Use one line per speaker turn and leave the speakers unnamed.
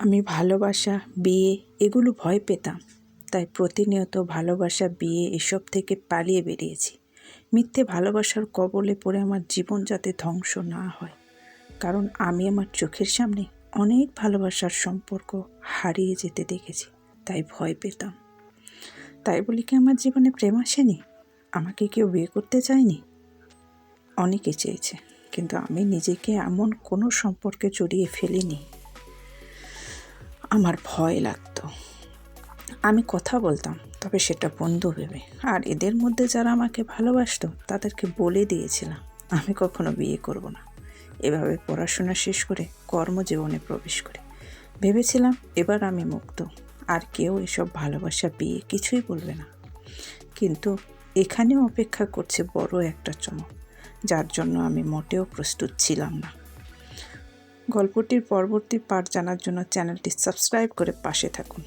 আমি ভালোবাসা, বিয়ে এগুলো ভয় পেতাম। তাই প্রতিনিয়ত ভালোবাসা, বিয়ে এসব থেকে পালিয়ে বেরিয়েছি। মিথ্যে ভালোবাসার কবলে পড়ে আমার জীবন যাতে ধ্বংস না হয়। কারণ আমি আমার চোখের সামনে অনেক ভালোবাসার সম্পর্ক হারিয়ে যেতে দেখেছি, তাই ভয় পেতাম। তাই বলি কি আমার জীবনে প্রেম আসেনি? আমাকে কেউ বিয়ে করতে চায়নি? অনেকে চেয়েছে, কিন্তু আমি নিজেকে এমন কোনো সম্পর্কে জড়িয়ে ফেলিনি। আমার ভয় লাগতো। আমি কথা বলতাম, তবে সেটা বন্ধু ভেবে। আর এদের মধ্যে যারা আমাকে ভালোবাসত, তাদেরকে বলে দিয়েছিলাম, আমি কখনো বিয়ে করব না। এভাবে পড়াশোনা শেষ করে কর্মজীবনে প্রবেশ করে। ভেবেছিলাম এবার আমি মুক্ত, আর কেউ এসব ভালোবাসা বিয়ে কিছুই বলবে না। কিন্তু এখানেও অপেক্ষা করছে বড় একটা চমক, যার জন্য আমি মোটেও প্রস্তুত ছিলাম না। গল্পটির পরবর্তী পাঠ জানার জন্য চ্যানেলটি সাবস্ক্রাইব করে পাশে থাকুন।